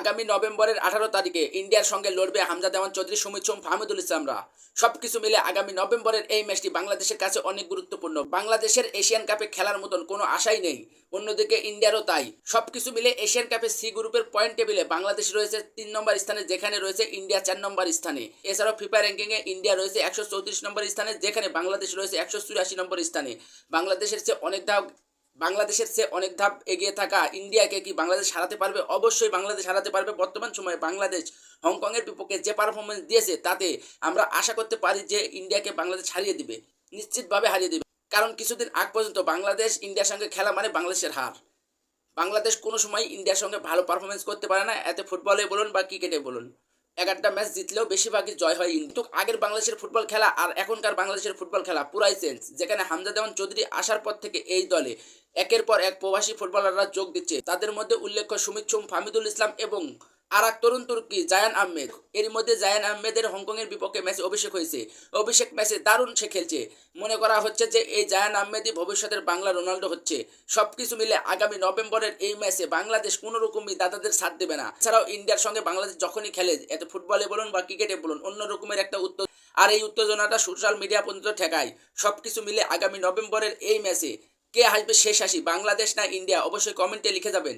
আগামী নভেম্বরের আঠারো তারিখে ইন্ডিয়ার সঙ্গে লড়বে হামজা দেওয়ান চৌধুরী, সুমিত সোম, ফাহমুদুল ইসলামরা সবকিছু মিলে আগামী নভেম্বরের এই ম্যাচটি বাংলাদেশের কাছে অনেক গুরুত্বপূর্ণ। বাংলাদেশের এশিয়ান কাপে খেলার মতন কোনো আশাই নেই। অন্যদিকে ইন্ডিয়ারও তাই। সবকিছু মিলে এশিয়ান কাপে সি গ্রুপের পয়েন্ট টেবিলে বাংলাদেশ রয়েছে তিন নম্বর স্থানে, যেখানে রয়েছে ইন্ডিয়া চার নম্বর স্থানে। এছাড়াও ফিফা র্যাঙ্কিংয়ে ইন্ডিয়া রয়েছে একশো চৌত্রিশ নম্বর স্থানে, যেখানে বাংলাদেশ রয়েছে একশো চুরাশি নম্বর স্থানে। বাংলাদেশের চেয়ে অনেক ধাপ বাংলাদেশের চেয়ে অনেক ধাপ এগিয়ে থাকা ইন্ডিয়াকে কি বাংলাদেশ হারাতে পারবে? অবশ্যই বাংলাদেশ হারাতে পারবে। বর্তমান সময়ে বাংলাদেশ হংকংয়ের বিপক্ষে যে পারফরমেন্স দিয়েছে, তাতে আমরা আশা করতে পারি যে ইন্ডিয়াকে বাংলাদেশ হারিয়ে দিবে। নিশ্চিতভাবে হারিয়ে দিবে। কারণ কিছুদিন আগ পর্যন্ত বাংলাদেশ ইন্ডিয়ার সঙ্গে খেলা মানে বাংলাদেশের হার। বাংলাদেশ কোনো সময় ইন্ডিয়ার সঙ্গে ভালো পারফরমেন্স করতে পারে না। এতে ফুটবলে বলুন বা ক্রিকেটে বলুন। এগারোটা ম্যাচ জিতলেও বেশিরভাগই জয় হয় কিন্তু আগের বাংলাদেশের ফুটবল খেলা আর এখনকার বাংলাদেশের ফুটবল খেলা, পুরাই চেঞ্জ যেখানে হামজা দেওয়ান চৌধুরী আসার পর থেকে এই দলে একের পর এক প্রবাসী ফুটবলাররা যোগ দিচ্ছে। তাদের মধ্যে উল্লেখ্য সুমিত সুম, ফামিদুল ইসলাম এবং আর এক তরুণ তুর্কি, জায়ান আহমেদ। এর মধ্যে জায়ান আহমেদের হংকংয়ের বিপক্ষে ম্যাচে অভিষেক হয়েছে। অভিষেক ম্যাচে দারুণ সে খেলছে। মনে করা হচ্ছে যে এই জায়ান আহমেদই ভবিষ্যতের বাংলা রোনাল্ডো হচ্ছে। সবকিছু মিলে আগামী নভেম্বরের এই ম্যাচে বাংলাদেশ কোনো রকমই দাদাদের ছাড় দেবে না। এছাড়াও ইন্ডিয়ার সঙ্গে বাংলাদেশ যখনই খেলে, এত ফুটবলে বলুন বা ক্রিকেটে বলুন, অন্য রকমের একটা উত্তর আর এই উত্তেজনাটা সোশ্যাল মিডিয়া পর্যন্ত ঠেকায়। সবকিছু মিলে আগামী নভেম্বরের এই ম্যাচে কে হাসবে শেষ হাসি, বাংলাদেশ না ইন্ডিয়া? অবশ্যই কমেন্টে লিখে যাবেন।